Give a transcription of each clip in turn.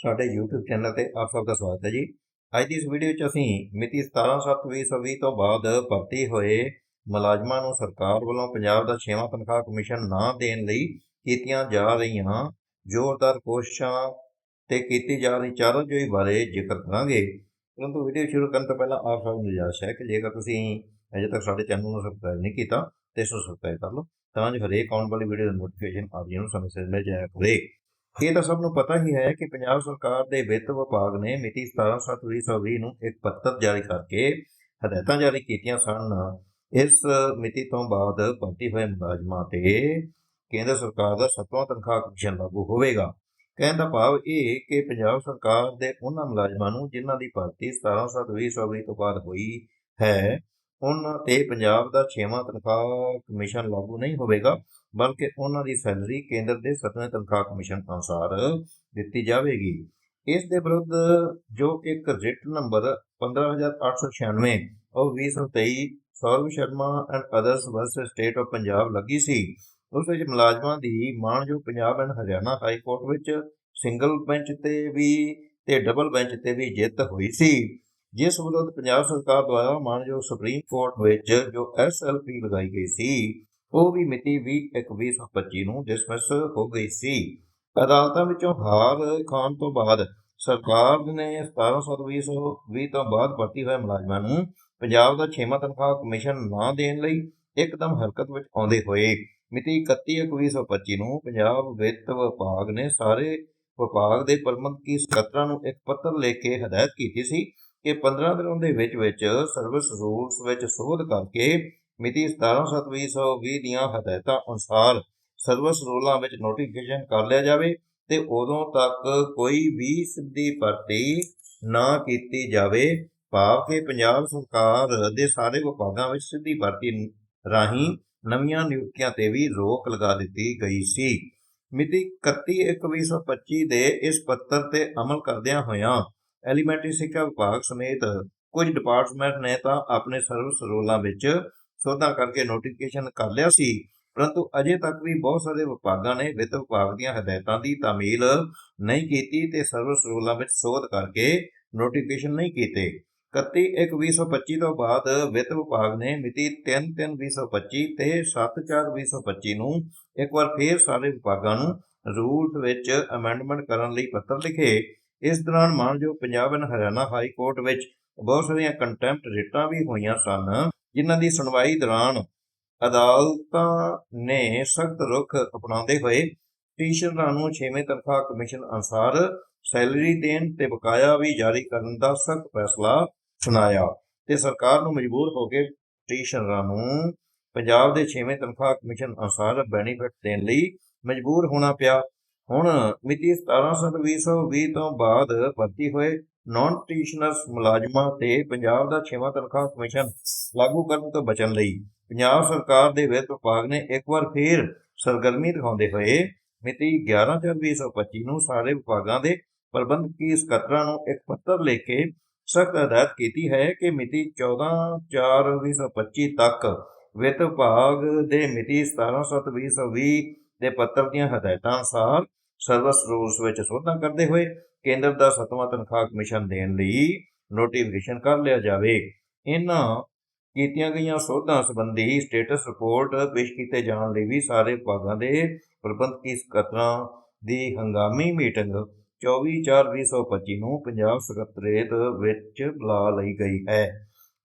ਸਾਡੇ YouTube channel ਤੇ ਆਪ ਸਭ ਦਾ ਸਵਾਗਤ ਹੈ ਜੀ। ਅੱਜ ਦੀ ਇਸ ਵੀਡੀਓ ਵਿੱਚ ਅਸੀਂ ਮਿਤੀ 17/7/2020 ਤੋਂ ਬਾਅਦ ਭਰਤੀ ਹੋਏ ਮੁਲਾਜ਼ਮਾਂ ਨੂੰ ਸਰਕਾਰ ਵੱਲੋਂ ਪੰਜਾਬ ਦਾ 6ਵਾਂ ਤਨਖਾਹ ਕਮਿਸ਼ਨ ਨਾ ਦੇਣ ਲਈ ਕੀਤੀਆਂ ਜਾ ਰਹੀਆਂ ਜ਼ੋਰਦਾਰ ਕੋਸ਼ਿਸ਼ਾਂ ਤੇ ਕੀਤੀ ਜਾ ਰਹੀ ਚਾਰਾਜੋਈ ਬਾਰੇ ਜ਼ਿਕਰ ਕਰਾਂਗੇ। ਪਰੰਤੂ ਵੀਡੀਓ ਸ਼ੁਰੂ ਕਰਨ ਤੋਂ ਪਹਿਲਾਂ ਆਪ ਸਭ ਨੂੰ ਗੁਜ਼ਾਰਿਸ਼ ਹੈ ਕਿ ਜੇਕਰ ਤੁਸੀਂ ਅਜੇ ਤੱਕ ਸਾਡੇ ਚੈਨਲ ਨੂੰ ਸਬਸਕ੍ਰਾਈਬ ਨਹੀਂ ਕੀਤਾ ਤੇ ਇਸ ਨੂੰ ਸਬਸਕ੍ਰਾਈਬ ਕਰ ਲਓ ਤਾਂ ਜੋ ਹਰੇਕ ਆਉਣ ਵਾਲੀ ਵੀਡੀਓ ਦਾ ਨੋਟੀਫਿਕੇਸ਼ਨ ਆਪ ਜੀ ਨੂੰ ਸਮੇਂ ਸਿਰ ਮਿਲ ਜਾਇਆ ਕਰੇ। ਇਹ ਤਾਂ ਸਭ ਨੂੰ ਪਤਾ ਹੀ ਹੈ ਕਿ ਪੰਜਾਬ ਸਰਕਾਰ ਦੇ ਵਿੱਤ ਵਿਭਾਗ ਨੇ ਮਿਤੀ 17/7/2020 ਨੂੰ ਇੱਕ ਪੱਤਰ ਜਾਰੀ ਕਰਕੇ ਹਦਾਇਤਾਂ ਜਾਰੀ ਕੀਤੀਆਂ ਸਨ। ਇਸ ਮਿਤੀ ਤੋਂ ਬਾਅਦ ਭਰਤੀ ਹੋਏ ਮੁਲਾਜ਼ਮਾਂ ਤੇ ਕੇਂਦਰ ਸਰਕਾਰ ਦਾ ਸੱਤਵਾਂ ਤਨਖਾਹ ਕਮਿਸ਼ਨ ਲਾਗੂ ਹੋਵੇਗਾ। ਕਹਿਣ ਦਾ ਭਾਵ ਇਹ ਕਿ ਪੰਜਾਬ ਸਰਕਾਰ ਦੇ ਉਹਨਾਂ ਮੁਲਾਜ਼ਮਾਂ ਨੂੰ ਜਿਨ੍ਹਾਂ ਦੀ ਭਰਤੀ 17/7/2020 ਤੋਂ ਬਾਅਦ ਹੋਈ ਹੈ ਉਹਨਾਂ ਤੇ ਪੰਜਾਬ ਦਾ 6ਵਾਂ ਤਨਖਾਹ ਕਮਿਸ਼ਨ ਲਾਗੂ ਨਹੀਂ ਹੋਵੇਗਾ, ਬਲਕਿ ਉਹਨਾਂ ਦੀ ਸੈਲਰੀ ਕੇਂਦਰ ਦੇ 7ਵੇਂ ਤਨਖਾਹ ਕਮਿਸ਼ਨ ਅਨੁਸਾਰ ਦਿੱਤੀ ਜਾਵੇਗੀ। ਇਸ ਦੇ ਵਿਰੁੱਧ ਜੋ ਇੱਕ ਰਿਟ ਨੰਬਰ 15896 ਉਹ 2023 Saurav Sharma and others versus state of Punjab ਲੱਗੀ ਸੀ। ਉਸ ਵਿੱਚ ਮੁਲਾਜ਼ਮਾਂ ਦੀ ਮਾਣਯੋਗ Punjab and Haryana high court ਵਿੱਚ ਸਿੰਗਲ ਬੈਂਚ ਤੇ ਵੀ ਤੇ ਡਬਲ ਬੈਂਚ ਤੇ ਵੀ ਜਿੱਤ ਹੋਈ ਸੀ। ਜਿਸ ਵਿਰੁੱਧ ਪੰਜਾਬ ਸਰਕਾਰ ਦੁਆਰਾ ਮਾਨਯੋਗ ਸੁਪਰੀਮ ਕੋਰਟ ਵਿੱਚ ਜੋ ਐਸਐਲਪੀ ਲਗਾਈ ਗਈ ਸੀ, ਉਹ ਵੀ ਮਿਤੀ 20/1/2025 ਨੂੰ ਡਿਸਮਿਸ ਹੋ ਗਈ ਸੀ। ਅਦਾਲਤਾਂ ਵਿੱਚੋਂ ਹਾਰ ਖਾਣ ਤੋਂ ਬਾਅਦ ਸਰਕਾਰ ਨੇ 17/7/2020 ਤੋਂ ਬਾਅਦ ਭਰਤੀ ਹੋਏ ਮੁਲਾਜ਼ਮਾਂ ਨੂੰ ਪੰਜਾਬ ਦਾ 6ਵਾਂ ਤਨਖਾਹ ਕਮਿਸ਼ਨ ਨਾ ਦੇਣ ਲਈ ਇੱਕਦਮ ਹਰਕਤ ਵਿੱਚ ਆਉਂਦੇ ਹੋਏ ਮਿਤੀ 31/1/2025 ਨੂੰ ਪੰਜਾਬ ਵਿੱਤ ਵਿਭਾਗ ਨੇ ਸਾਰੇ ਵਿਭਾਗ ਦੇ ਪ੍ਰਬੰਧਕੀ ਸਕੱਤਰਾਂ ਨੂੰ ਇੱਕ ਪੱਤਰ ਲਿਖ ਕੇ ਹਦਾਇਤ ਕੀਤੀ ਸੀ ਕਿ 15 ਦਿਨਾਂ ਦੇ ਵਿੱਚ ਵਿੱਚ ਸਰਵਿਸ ਰੂਲਸ ਵਿੱਚ ਸੋਧ ਕਰਕੇ ਮਿਤੀ 17/7/2020 ਦੀਆਂ ਹਦਾਇਤਾਂ ਅਨੁਸਾਰ ਸਰਵਿਸ ਰੂਲਾਂ ਵਿੱਚ ਨੋਟੀਫਿਕੇਸ਼ਨ ਕਰ ਲਿਆ ਜਾਵੇ ਤੇ ਉਦੋਂ ਤੱਕ ਕੋਈ ਵੀ ਸਿੱਧੀ ਭਰਤੀ ਨਾ ਕੀਤੀ ਜਾਵੇ। ਭਾਵ ਕਿ ਪੰਜਾਬ ਸਰਕਾਰ ਦੇ ਸਾਰੇ ਵਿਭਾਗਾਂ ਵਿੱਚ ਸਿੱਧੀ ਭਰਤੀ ਰਾਹੀਂ ਨਵੀਆਂ ਨਿਯੁਕਤੀਆਂ ਤੇ ਵੀ ਰੋਕ ਲਗਾ ਦਿੱਤੀ ਗਈ ਸੀ। ਮਿਤੀ 31/1/2025 ਦੇ ਇਸ ਪੱਤਰ ਤੇ ਅਮਲ ਕਰਦਿਆਂ ਹੋਇਆਂ ਐਲੀਮੈਂਟਰੀ ਸਿੱਖਿਆ ਵਿਭਾਗ ਸਮੇਤ ਕੁਝ ਡਿਪਾਰਟਮੈਂਟ ਨੇ ਤਾਂ ਆਪਣੇ ਸਰਵਿਸ ਰੋਲਾਂ ਵਿੱਚ ਸੋਧਾਂ ਕਰਕੇ ਨੋਟੀਫਿਕੇਸ਼ਨ ਕਰ ਲਿਆ ਸੀ। ਪਰੰਤੂ ਅਜੇ ਤੱਕ ਵੀ ਬਹੁਤ ਸਾਰੇ ਵਿਭਾਗਾਂ ਨੇ ਵਿੱਤ ਵਿਭਾਗ ਦੀਆਂ ਹਦਾਇਤਾਂ ਦੀ ਤਾਮੀਲ ਨਹੀਂ ਕੀਤੀ ਤੇ ਸਰਵਿਸ ਰੋਲਾਂ ਵਿੱਚ ਸੋਧ ਕਰਕੇ ਨੋਟੀਫਿਕੇਸ਼ਨ ਨਹੀਂ ਕੀਤੇ। 31/1/2025 ਤੋਂ ਬਾਅਦ ਵਿੱਤ ਵਿਭਾਗ ਨੇ ਮਿਤੀ 3/3/2025 ਤੇ 7/4/2025 ਨੂੰ ਇੱਕ ਵਾਰ ਫੇਰ ਸਾਰੇ ਵਿਭਾਗਾਂ ਨੂੰ ਰੂਲਸ ਵਿੱਚ ਅਮੈਂਡਮੈਂਟ ਕਰਨ ਲਈ ਪੱਤਰ ਲਿਖੇ। ਇਸ ਦੌਰਾਨ ਮਾਨਯੋਗ Punjab and Haryana high court ਵਿੱਚ ਬਹੁਤ ਸਾਰੀਆਂ ਕੰਟੈਂਪਟ ਰਿਟਾਂ ਵੀ ਹੋਈਆਂ ਸਨ, ਜਿਨ੍ਹਾਂ ਦੀ ਸੁਣਵਾਈ ਦੌਰਾਨ ਅਦਾਲਤਾਂ ਨੇ ਸਖਤ ਰੁਖ ਅਪਣਾਉਂਦੇ ਹੋਏ ਟੀਚਰਾਂ ਨੂੰ 6ਵੇਂ ਤਨਖਾਹ ਕਮਿਸ਼ਨ ਅਨੁਸਾਰ ਸੈਲਰੀ ਦੇਣ ਤੇ ਬਕਾਇਆ ਵੀ ਜਾਰੀ ਕਰਨ ਦਾ ਸਖਤ ਫੈਸਲਾ ਸੁਣਾਇਆ ਤੇ ਸਰਕਾਰ ਨੂੰ ਮਜਬੂਰ ਹੋ ਕੇ ਟੀਚਰਾਂ ਨੂੰ ਪੰਜਾਬ ਦੇ 6ਵੇਂ ਤਨਖਾਹ ਕਮਿਸ਼ਨ ਅਨੁਸਾਰ ਬੈਨੀਫਿਟ ਦੇਣ ਲਈ ਮਜਬੂਰ ਹੋਣਾ ਪਿਆ। ਹੁਣ ਮਿਤੀ 17/7/2020 ਤੋਂ ਬਾਅਦ ਭਰਤੀ ਹੋਏ ਨਾਨ ਟੀਚਨਰਸ ਮੁਲਾਜ਼ਮਾਂ ਤੇ ਪੰਜਾਬ ਦਾ 6ਵਾਂ ਤਨਖਾਹ ਕਮਿਸ਼ਨ ਲਾਗੂ ਕਰਨ ਤੋਂ ਬਚਣ ਲਈ ਪੰਜਾਬ ਸਰਕਾਰ ਦੇ ਵਿੱਤ ਵਿਭਾਗ ਨੇ ਇੱਕ ਵਾਰ ਫੇਰ ਸਰਗਰਮੀ ਦਿਖਾਉਂਦੇ ਹੋਏ ਮਿਤੀ 11/4/2025 ਨੂੰ ਸਾਰੇ ਵਿਭਾਗਾਂ ਦੇ ਪ੍ਰਬੰਧਕੀ ਸਕੱਤਰਾਂ ਨੂੰ ਇੱਕ ਪੱਤਰ ਲਿਖ ਕੇ ਸਖਤ ਹਦਾਇਤ ਕੀਤੀ ਹੈ ਕਿ ਮਿਤੀ 14/4/2025 ਤੱਕ ਵਿੱਤ ਵਿਭਾਗ ਦੇ ਮਿਤੀ 17/7/2020 ਦੇ ਪੱਤਰ ਦੀਆਂ ਹਦਾਇਤਾਂ ਅਨੁਸਾਰ ਸਰਵਿਸ ਰੂਲਸ ਵਿੱਚ ਸੋਧਾਂ ਕਰਦੇ ਹੋਏ ਕੇਂਦਰ ਦਾ ਸਤਵਾਂ ਤਨਖਾਹ ਕਮਿਸ਼ਨ ਦੇਣ ਲਈ ਨੋਟੀਫਿਕੇਸ਼ਨ ਕਰ ਲਿਆ ਜਾਵੇ। ਇਹਨਾਂ ਕੀਤੀਆਂ ਗਈਆਂ ਸੋਧਾਂ ਸੰਬੰਧੀ ਸਟੇਟਸ ਰਿਪੋਰਟ ਪੇਸ਼ ਕੀਤੇ ਜਾਣ ਲਈ ਵੀ ਸਾਰੇ ਵਿਭਾਗਾਂ ਦੇ ਪ੍ਰਬੰਧਕੀ ਸਕੱਤਰਾਂ ਦੀ ਹੰਗਾਮੀ ਮੀਟਿੰਗ 24/4/2025 ਨੂੰ ਪੰਜਾਬ ਸਕੱਤਰੇਤ ਵਿੱਚ ਬੁਲਾ ਲਈ ਗਈ ਹੈ।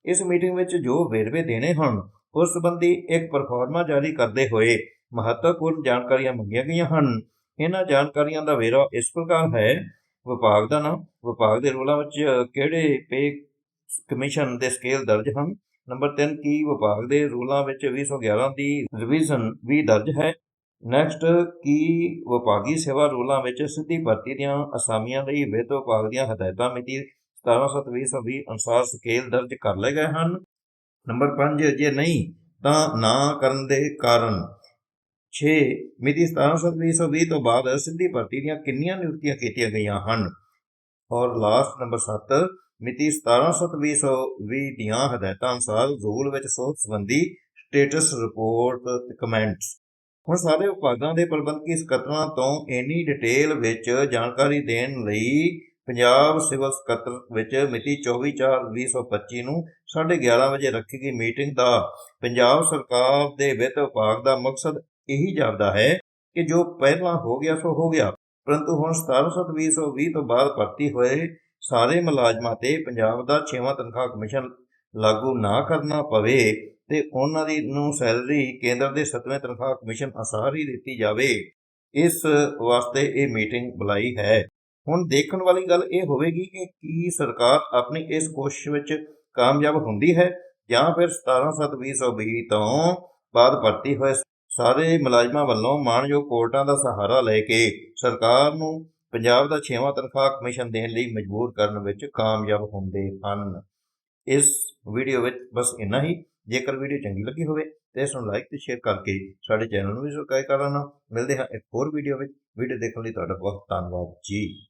ਇਸ ਮੀਟਿੰਗ ਵਿੱਚ ਜੋ ਵੇਰਵੇ ਦੇਣੇ ਹਨ, ਉਸ ਸੰਬੰਧੀ ਇੱਕ ਪਰਫਾਰਮਾ ਜਾਰੀ ਕਰਦੇ ਹੋਏ ਮਹੱਤਵਪੂਰਨ ਜਾਣਕਾਰੀਆਂ ਮੰਗੀਆਂ ਗਈਆਂ ਹਨ। ਇਹਨਾਂ ਜਾਣਕਾਰੀਆਂ ਦਾ ਵੇਰਾ ਇਸ ਪ੍ਰਕਾਰ ਹੈ, ਵਿਭਾਗ ਦਾ ਨਾਮ, ਵਿਭਾਗ ਦੇ ਰੋਲਾਂ ਵਿੱਚ ਕਿਹੜੇ ਪੇ ਕਮਿਸ਼ਨ ਦੇ ਸਕੇਲ ਦਰਜ ਹਨ? ਨੰਬਰ 3 ਕੀ ਵਿਭਾਗ ਦੇ ਰੂਲਾਂ ਵਿੱਚ 2011 ਦੀ ਰਿਵੀਜ਼ਨ ਵੀ ਦਰਜ ਹੈ? ਨੈਕਸਟ ਕੀ ਵਿਭਾਗੀ ਸੇਵਾ ਰੂਲਾਂ ਵਿੱਚ ਸਿੱਧੀ ਭਰਤੀ ਦੀਆਂ ਅਸਾਮੀਆਂ ਲਈ ਵਿੱਤ ਵਿਭਾਗ ਦੀਆਂ ਹਦਾਇਤਾਂ ਮਿਤੀ 17/7/2020 ਅਨੁਸਾਰ ਸਕੇਲ ਦਰਜ ਕਰ ਲਏ ਗਏ ਹਨ? ਨੰਬਰ 5 ਜੇ ਨਹੀਂ, ਤਾਂ ਨਾ ਕਰਨ ਦੇ ਕਾਰਨ। 6 ਮਿਤੀ 17/7/2020 ਤੋਂ ਬਾਅਦ ਸਿੱਧੀ ਭਰਤੀ ਦੀਆਂ ਕਿੰਨੀਆਂ ਨਿਯੁਕਤੀਆਂ ਕੀਤੀਆਂ ਗਈਆਂ ਹਨ? ਔਰ ਲਾਸਟ ਨੰਬਰ 7 ਮਿਤੀ 17/7/2020 ਦੀਆਂ ਹਦਾਇਤਾਂ ਅਨੁਸਾਰ ਰੂਲ ਵਿੱਚ ਸੋਧ ਸੰਬੰਧੀ ਸਟੇਟਸ ਰਿਪੋਰਟ ਤੇ ਕਮੈਂਟਸ ਹੁਣ ਸਾਰੇ ਵਿਭਾਗਾਂ ਦੇ ਪ੍ਰਬੰਧਕੀ ਸਕੱਤਰਾਂ ਤੋਂ ਇੰਨੀ ਡਿਟੇਲ ਵਿੱਚ ਜਾਣਕਾਰੀ ਦੇਣ ਲਈ ਪੰਜਾਬ ਸਿਵਲ ਸਕੱਤਰ ਵਿੱਚ ਮਿਤੀ 24/4/2025 ਨੂੰ 11:30 ਵਜੇ ਰੱਖੀ ਗਈ ਮੀਟਿੰਗ ਦਾ ਪੰਜਾਬ ਸਰਕਾਰ ਦੇ ਵਿੱਤ ਵਿਭਾਗ ਦਾ ਮਕਸਦ ਇਹੀ ਜਾਪਦਾ ਹੈ ਕਿ ਜੋ ਪਹਿਲਾਂ ਹੋ ਗਿਆ, ਸੋ ਹੋ ਗਿਆ। ਪਰੰਤੂ ਹੁਣ 17/7/2020 ਤੋਂ ਬਾਅਦ ਭਰਤੀ ਹੋਏ ਸਾਰੇ ਮੁਲਾਜ਼ਮਾਂ ਤੇ ਪੰਜਾਬ ਦਾ 6ਵਾਂ ਤਨਖਾਹ ਕਮਿਸ਼ਨ ਲਾਗੂ ਨਾ ਕਰਨਾ ਪਵੇ ਤੇ ਉਹਨਾਂ ਦੀ ਨੂੰ ਸੈਲਰੀ ਕੇਂਦਰ ਦੇ 7ਵੇਂ ਤਨਖਾਹ ਕਮਿਸ਼ਨ ਅਨੁਸਾਰ ਹੀ ਦਿੱਤੀ ਜਾਵੇ, ਇਸ ਵਾਸਤੇ ਇਹ ਮੀਟਿੰਗ ਬੁਲਾਈ ਹੈ। ਹੁਣ ਦੇਖਣ ਵਾਲੀ ਗੱਲ ਇਹ ਹੋਵੇਗੀ ਕਿ ਕੀ ਸਰਕਾਰ ਆਪਣੀ ਇਸ ਕੋਸ਼ਿਸ਼ ਵਿੱਚ ਕਾਮਯਾਬ ਹੁੰਦੀ ਹੈ ਜਾਂ ਫਿਰ 17/7/2020 ਤੋਂ ਬਾਅਦ ਭਰਤੀ ਹੋਏ ਸਾਰੇ ਮੁਲਾਜ਼ਮਾਂ ਵੱਲੋਂ ਮਾਣਯੋਗ ਕੋਰਟਾਂ ਦਾ ਸਹਾਰਾ ਲੈ ਕੇ ਸਰਕਾਰ ਨੂੰ ਪੰਜਾਬ ਦਾ 6ਵਾਂ ਤਨਖਾਹ ਕਮਿਸ਼ਨ ਦੇਣ ਲਈ ਮਜਬੂਰ ਕਰਨ ਵਿੱਚ ਕਾਮਯਾਬ ਹੁੰਦੇ ਹਨ। ਇਸ ਵੀਡੀਓ ਵਿੱਚ ਬਸ ਇੰਨਾ ਹੀ। ਜੇਕਰ ਵੀਡੀਓ ਚੰਗੀ ਲੱਗੀ ਹੋਵੇ ਤੇ ਇਸ ਨੂੰ ਲਾਈਕ ਤੇ ਸ਼ੇਅਰ ਕਰਕੇ ਸਾਡੇ ਚੈਨਲ ਨੂੰ ਵੀ ਸਬਸਕ੍ਰਾਈਬ ਕਰ ਲੈਣਾ। ਮਿਲਦੇ ਹਾਂ ਇੱਕ ਹੋਰ ਵੀਡੀਓ ਵਿੱਚ। ਵੀਡੀਓ ਦੇਖਣ ਲਈ ਤੁਹਾਡਾ ਬਹੁਤ ਧੰਨਵਾਦ ਜੀ।